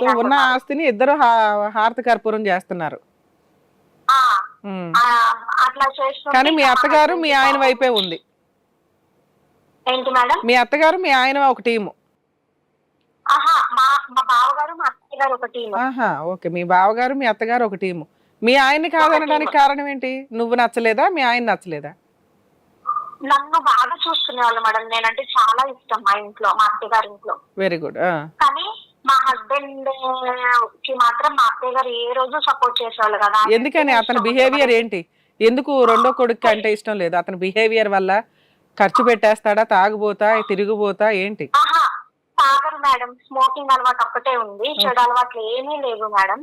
So ఉన్న. ఆస్తిని ఇద్దరు హారతి కర్పూరం చేస్తున్నారు. కానీ మీ అత్తగారు మీ ఆయన వైపే ఉంది. మీ అత్తగారు మీ ఆయన ఒక టీము. ఓకే. మీ బావగారు మీ అత్తగారు ఒక టీము. మీ ఆయన్ని కాదనడానికి కారణం ఏంటి? నువ్వు నచ్చలేదా? మీ ఆయన నచ్చలేదా? నన్ను బాగా చూసుకునేవాళ్ళు మేడం. నేనంటే చాలా ఇష్టం మా ఇంట్లో మా అత్తయ్య గారి ఇంట్లో. Very good. మా హస్బెండ్కి మాత్రం మా అత్తయ్య గారు ఏ రోజు సపోర్ట్ చేసేవాళ్ళు కదా. ఎందుకని అతని బిహేవియర్ ఏంటి? ఎందుకు రెండో కొడుకు అంటే ఇష్టం లేదు? అతని బిహేవియర్ వల్ల ఖర్చు పెట్టేస్తాడా తాగుబోతా తిరిగిపోతా ఏంటి? తాగరు మేడం. స్మోకింగ్ అలవాటు ఒక్కటే ఉంది. చెడు అలవాట్లు ఏమీ లేవు మేడం.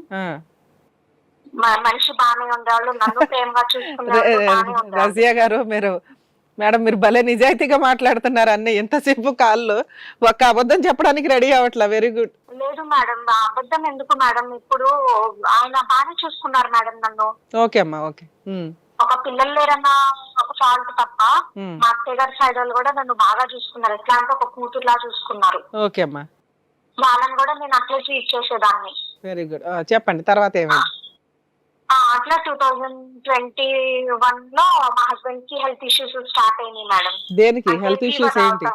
మనిషి బాగానే ఉండేవాళ్ళు నన్ను ప్రేమగా ఉండేవాళ్ళు రజియా గారు మీరు మేడం మీరు భలే నిజాయితీగా మాట్లాడుతున్నారు అన్ని ఎంతసేపు కాళ్ళు ఒక్క అబద్ధం చెప్పడానికి రెడీ అవ్వట్లా? వెరీ గుడ్ లేదు మేడం అబద్ధం ఎందుకు మేడం? ఇప్పుడు ఆయన బాగానే చూసుకున్నారు మేడం నన్ను. ఓకే అమ్మా ఓకే. ఒక పిల్లలు లేరన్న ఒక ఫాల్ట్ తప్ప మా అత్తయ్య గారి సైడ్ వాళ్ళు కూడా నన్ను బాగా చూసుకున్నారు. ఎట్లా అంటే ఒక కూతురులా చూసుకున్నారు. ఓకే అమ్మా. వాళ్ళని కూడా నేను అట్లే ట్రీట్ చేసేదాన్ని. వెరీ గుడ్ చెప్పండి తర్వాత ఏమైంది? అట్లా టూ థౌజండ్ ట్వంటీ వన్లో మా హస్బెండ్కి హెల్త్ ఇష్యూస్ స్టార్ట్ అయినాయి మేడం దేనికి? హెల్త్ ఇష్యూస్ ఏంటి?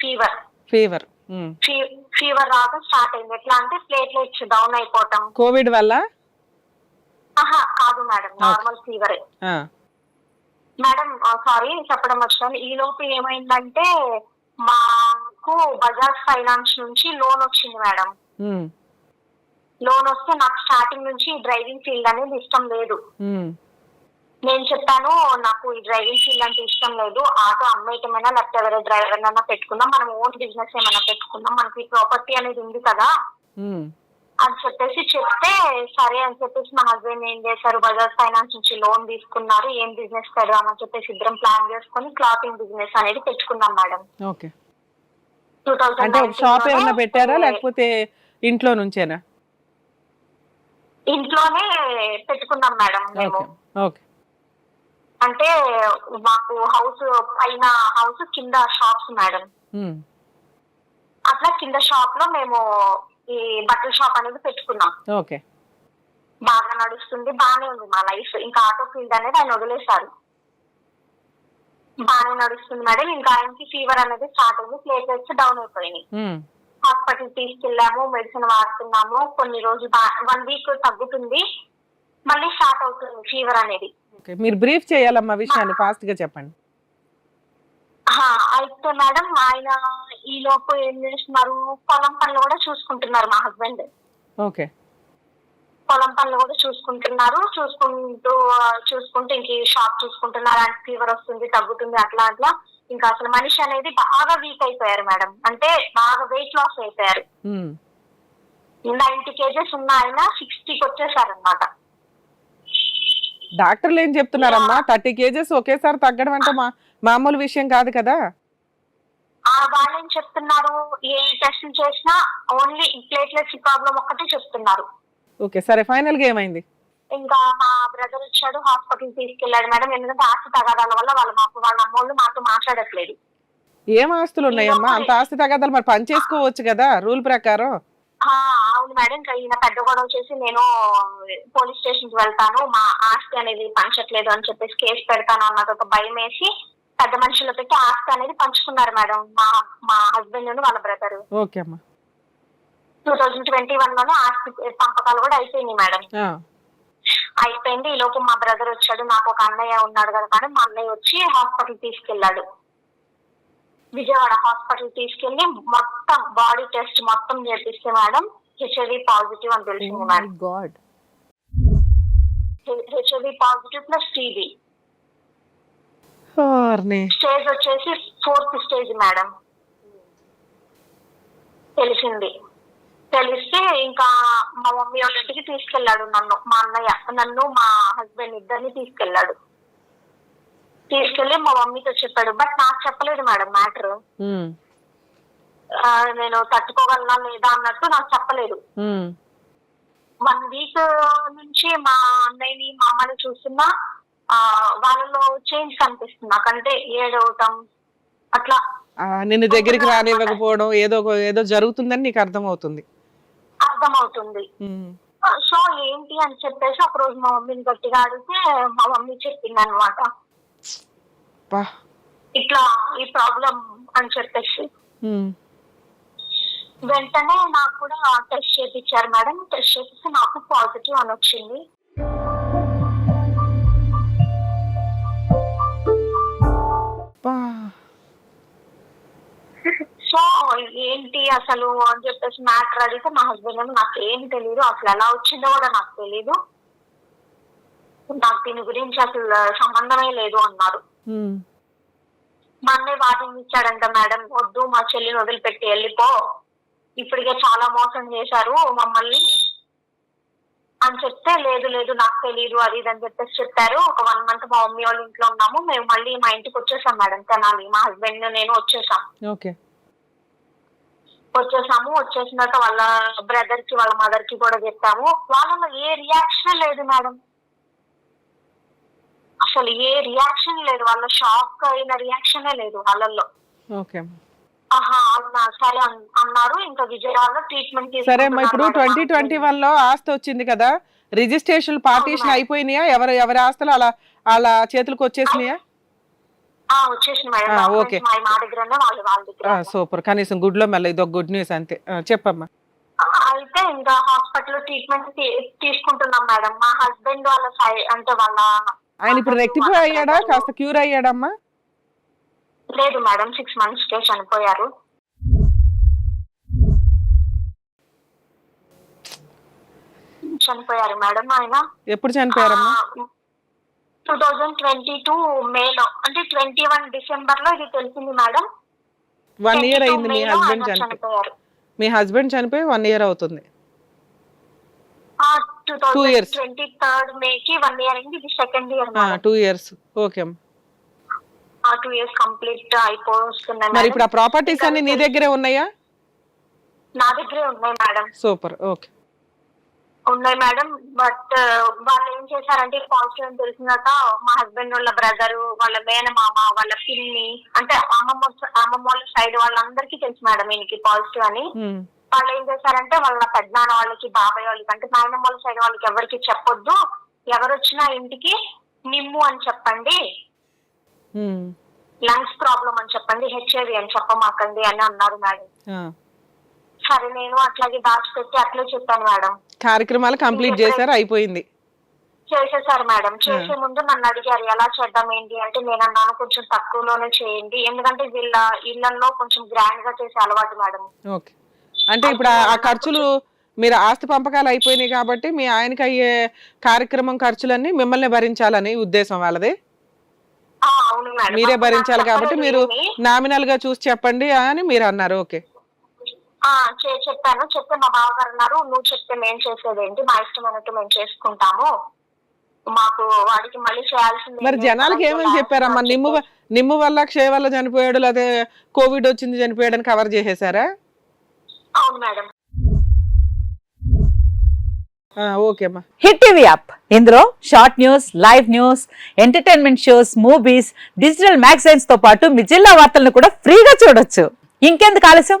ఫీవర్ ఫీవర్ ఫీవర్ రావడం స్టార్ట్ అయింది. ఎట్లా అంటే ప్లేట్లెట్స్ డౌన్ అయిపోవటం. కోవిడ్ వల్ల? ఆహా కాదు మేడం నార్మల్ ఫీవరే మేడం సారీ చెప్పడం వచ్చాను ఈ లోపు ఏమైందంటే మాకు బజాజ్ ఫైనాన్స్ నుంచి లోన్ వచ్చింది మేడం లోన్ వస్తే నాకు స్టార్టింగ్ నుంచి డ్రైవింగ్ ఫీల్డ్ అనేది ఇష్టం లేదు. నేను చెప్పాను నాకు ఈ డ్రైవింగ్ ఫీల్డ్ అంటే ఇష్టం లేదు. ఆటో అమ్మేయటమైనా లేకపోతే ఎవరో డ్రైవర్ అయినా పెట్టుకుందాం. మనం ఓన్ బిజినెస్ ఏమైనా పెట్టుకుందాం. మనకి ప్రాపర్టీ అనేది ఉంది కదా. అని చెప్పేసి చెప్తే సరే అని చెప్పేసి మా హస్బెండ్ ఏం చేశారు? బజాజ్ ఫైనాన్స్ నుంచి లోన్ తీసుకున్నారు. ఏం బిజినెస్ పెడదామని చెప్పేసి ఇద్దరం ప్లాన్ చేసుకొని క్లాతింగ్ బిజినెస్ అనేది పెట్టుకున్నాం మేడం. ఓకే. అంటే ఒక షాప్ ఏమన్నా పెట్టారా? లేకపోతే ఇంట్లో నుంచేనా? ఇంట్లోనే పెట్టుకున్నాం మేడం మేము. ఓకే అంటే మాకు హౌస్ పైన హౌస్ కింద షాప్స్ మేడం. ఉమ్, అట్లా కింద షాప్లో మేము ఈ బట్టల షాప్ అనేది పెట్టుకున్నాం. ఓకే. బాగా నడుస్తుంది బాగానే ఉంది మా లైఫ్. ఇంకా ఆటో ఫీల్డ్ అనేది ఆయన వదిలేశారు. బాగానే నడుస్తుంది మేడం. ఇంకా ఆయనకి ఫీవర్ అనేది స్టార్ట్ అయింది ప్లేట్లెట్స్ డౌన్ అయిపోయినాయి. ఉమ్, హాస్పిటల్ తీసుకెళ్ళాము మెడిసిన్ వాడుతున్నాము. కొన్ని రోజులు వన్ వీక్ తగ్గుతుంది. మళ్ళీ స్టార్ట్ అవుతుంది ఫీవర్ అనేది. మీరు బ్రీఫ్ చేయాలమ్మా విషయాన్ని ఫాస్ట్గా చెప్పండి అయితే మేడం ఆయన ఈ లోపు ఏం చేస్తున్నారు? పొలం పనులు కూడా చూసుకుంటున్నారు మా హస్బెండ్. ఓకే. పొలం పనులు కూడా చూసుకుంటున్నారు. చూసుకుంటూ చూసుకుంటూ ఇంక షాప్ చూసుకుంటున్నారు. అంటే ఫీవర్ వస్తుంది తగ్గుతుంది అట్లా అట్లా. ఇంకా అసలు మనిషి అనేది బాగా వీక్ అయిపోయారు మేడం. అంటే బాగా వెయిట్ లాస్ అయిపోయారు. నైన్టీ కేజెస్ ఉన్న ఆయన సిక్స్టీకి వచ్చేసారు అనమాట డాక్టర్లు ఏం చెప్తున్నారమ్మా? థర్టీ కేజెస్ ఒకేసారి తగ్గడం అంటే మా మామూలు విషయం కాదు కదా? ఆ వాళ్ళు ఏం చెప్తున్నారు? ఏ టెస్ట్ చేసినా ఓన్లీ ప్లేట్లెట్స్ ప్రాబ్లం ఒక్కటే చెప్తున్నారు. ఓకే సరే ఫైనల్గా ఏమైంది? ఇంకా మా బ్రదర్ వచ్చాడు హాస్పిటల్ తీసుకెళ్ళాడు మేడం. ఎందుకంటే ఆస్తి తగాదాల వల్ల వాళ్ళ మాకు వాళ్ళ అమ్మోళ్ళు మాతో మాట్లాడట్లేదు. ఏం ఆస్తులు ఉన్నాయమ్మా? అంత ఆస్తి తగ్గదాలు మరి పని చేసుకోవచ్చు కదా రూల్ ప్రకారం. అవును మేడం. ఇంకా ఈయన పెద్ద గొడవ చేసి నేను పోలీస్ స్టేషన్కి వెళ్తాను. మా ఆస్తి అనేది పంచట్లేదు అని చెప్పేసి కేసు పెడతాను అన్నది ఒక భయం వేసి పెద్ద మనుషులు పెట్టి ఆస్తి అనేది పంచుకున్నారు మేడం. మా మా హస్బెండ్ వాళ్ళ బ్రదర్ ఓకే అమ్మా. టూ థౌజండ్ ట్వంటీ వన్లోనే ఆస్తి పంపకాలు కూడా అయిపోయినాయి మేడం. అయిపోయింది. ఈ లోపు మా బ్రదర్ వచ్చాడు. నాకు ఒక అన్నయ్య ఉన్నాడు కదా కానీ మా అన్నయ్య వచ్చి హాస్పిటల్ తీసుకెళ్ళాడు విజయవాడ హాస్పిటల్ తీసుకెళ్ళి మొత్తం బాడీ టెస్ట్ మొత్తం చేపిస్తే మేడం హెచ్ఐవి పాజిటివ్ అని తెలిసింది madam god HIV positive plus TB ఓర్ని స్టేజ్ వచ్చేసి ఫోర్త్ స్టేజ్ మేడం తెలిసింది. తెలిస్తే ఇంకా మా మమ్మీ వాళ్ళ ఇంటికి తీసుకెళ్ళాడు నన్ను మా అన్నయ్య. నన్ను మా హస్బెండ్ ఇద్దరిని తీసుకెళ్ళాడు తీసుకెళ్ళి మా మమ్మీతో చెప్పాడు. బట్ నాకు చెప్పలేదు మేడం మ్యాటర్ నేను తట్టుకోగలనా లేదా అన్నట్టు నాకు చెప్పలేదు. వన్ వీక్ నుంచి మా అన్నయ్యని మా అమ్మని చూస్తున్నా ఆ, వాళ్ళలో చేంజ్ కనిపిస్తుంది. నాకంటే ఏడవటం అట్లా. నిన్ను దగ్గరికి రానివ్వకపోవడం ఏదో ఏదో జరుగుతుందని నీకు అర్థమవుతుంది. అర్థం అర్థమవుతుంది. సో ఏంటి అని చెప్పేసి ఒక రోజు మా మమ్మీని గట్టిగా అడిగితే మా మమ్మీ చెప్పింది అనమాట ఇట్లా ఈ ప్రాబ్లం అని చెప్పేసి. వెంటనే నాకు కూడా టెస్ట్ చేయించారు మేడం. టెస్ట్ చేపిస్తే నాకు పాజిటివ్ అని వచ్చింది. బా సో ఏంటి అసలు అని చెప్పేసి మ్యాటర్ అడిగితే మా హస్బెండ్ ఏమో నాకు ఏం తెలియదు అసలు ఎలా వచ్చిందో కూడా నాకు తెలియదు నాకు దీని గురించి అసలు సంబంధమే లేదు అన్నారు. మా అన్నయ్య వార్నింగ్ ఇచ్చాడంట మేడం వద్దు మా చెల్లిని వదిలిపెట్టి వెళ్ళిపో. ఇప్పటికే చాలా మోసం చేశారు మమ్మల్ని. అని చెప్తే లేదు లేదు నాకు తెలియదు అది ఇది అని చెప్పేసి చెప్పారు. ఒక వన్ మంత్ మా మమ్మీ వాళ్ళ ఇంట్లో ఉన్నాము. మేము మళ్ళీ మా ఇంటికి వచ్చేసాం మేడం తెనాలి. మా హస్బెండ్ నేను వచ్చేసాం. ఓకే. వచ్చేసాము. వచ్చేసిన తర్వాత వాళ్ళ బ్రదర్కి వాళ్ళ మదర్కి కూడా చెప్పాము. వాళ్ళలో ఏ రియాక్షన్ లేదు మేడం. అసలు ఏ రియాక్షన్ లేదు. వాళ్ళ షాక్ అయిన రియాక్షనే లేదు వాళ్ళల్లో. ఓకే. సరే అన్- అన్నారు. ఇంకా విజయవాడలో ట్రీట్మెంట్ సరే అమ్మా ఇప్పుడు ట్వంటీ ట్వంటీ వన్లో ఆస్తి వచ్చింది కదా. రిజిస్ట్రేషన్ పార్టీషన్ అయిపోయినాయా? ఎవరు ఎవరి ఆస్తులు అలా అలా చేతులకు వచ్చేసినాయా వచ్చేసింది మేడం ఆ, documents ఓకే. సూపర్. కనీసం గుడ్లో మెల్ల ఇది ఒక గుడ్ న్యూస్ అంతే. చెప్పమ్మా. అయితే ఇంకా హాస్పిటల్ ట్రీట్మెంట్ తీసుకుంటున్నాం మేడం. మా హస్బెండ్ వాళ్ళ సైడ్ అంటే వాళ్ళ ఆయన ఇప్పుడు రెక్టిఫై అయ్యాడా? కాస్త క్యూర్ అయ్యాడమ్మా? లేదు మేడం. సిక్స్ మంత్స్ కే చనిపోయారు. చనిపోయారు మేడం ఆయన. ఎప్పుడు చనిపోయారమ్మా? టూ థౌజండ్ ట్వంటీ టూ మేలో అంటే ట్వంటీ వన్ డిసెంబర్లో ఇది తెలిసింది మేడం. వన్ ఇయర్ 22 అయింది మీ హస్బెండ్ చనిపోయారు. మీ హస్బెండ్ చనిపోయి వన్ ఇయర్ అవుతుంది. Two. Thousand twenty third May కి వన్ ఇయర్ అయింది ఇది second year two years okay ఆ టూ ఇయర్స్ కంప్లీట్ అయిపోతున్నాయి మరి. ఇప్పుడు ఆ ప్రాపర్టీస్ అన్ని నీ దగ్గరే ఉన్నాయా? నా దగ్గరే ఉన్నాయి మేడం. సూపర్ ఓకే ఉన్నాయి మేడం. బట్ వాళ్ళు ఏం చేశారంటే పాజిటివ్ అని తెలిసినాక మా హస్బెండ్ వాళ్ళ బ్రదర్ వాళ్ళ మేనమామ వాళ్ళ పిన్ని అంటే అమ్మమ్మ అమ్మమ్మ వాళ్ళ సైడ్ వాళ్ళందరికీ తెలుసు మేడం ఈయనకి పాజిటివ్ అని. వాళ్ళు ఏం చేశారంటే వాళ్ళ పెద్దనాన్న వాళ్ళకి బాబాయ్ వాళ్ళకి అంటే నాయనమ్మ వాళ్ళ సైడ్ వాళ్ళకి ఎవరికి చెప్పొద్దు. ఎవరు వచ్చినా ఇంటికి నిమ్ము అని చెప్పండి. లంగ్స్ ప్రాబ్లం అని చెప్పండి. హెచ్ఐవి అని చెప్పమాకండి అని అన్నారు మేడం. సరే నేను అట్లాగే దాచిపెట్టి అట్లే చెప్పాను మేడం. కార్యక్రమాలు కంప్లీట్ చేశారు. అయిపోయింది. చేసేసారు మేడం. చేసే ముందు నన్ను అడిగారు ఎలా చేద్దాం ఏంటి? అంటే నేను అన్నాను కొంచెం తక్కువలోనే చేయండి. ఎందుకంటే వీళ్ళ ఇళ్ళలో కొంచెం గ్రాండ్గా చేసే అలవాటు మేడం. ఓకే. అంటే ఇప్పుడు ఆ- ఖర్చులు మీరు ఆస్తి పంపకాలు అయిపోయినాయి కాబట్టి మీ ఆయనకి అయ్యే కార్యక్రమం ఖర్చులన్నీ మిమ్మల్ని భరించాలని ఉద్దేశం వాళ్ళది? మీరే భరించాలి కాబట్టి మీరు. నామినల్గా చూసి చెప్పండి అని మీరు అన్నారు. ఓకే. చెప్పాను. చెప్తే మా బావగారు అన్నారు నువ్వు చెప్తే మేము చేసేది ఏంటి మా ఇష్టం అన్నట్టు మేము చేసుకుంటాము. మాకు వాడికి మళ్ళీ చేయాల్సింది మరి జనాలకి. ఏమని చెప్పారమ్మా? నిమ్ము నిమ్ము వల్ల క్షయ వల్ల చనిపోయాడు లేదా కోవిడ్ వచ్చింది చనిపోయాడు అని కవర్ చేసేసారా? అవును మేడం. ఆ, ఓకే అమ్మా. Hit TV app. ఇందులో short news live news entertainment shows movies digital మ్యాగజైన్స్తో పాటు మీ జిల్లా వార్తలను కూడా ఫ్రీగా చూడొచ్చు. ఇంకెందుకు ఆలస్యం?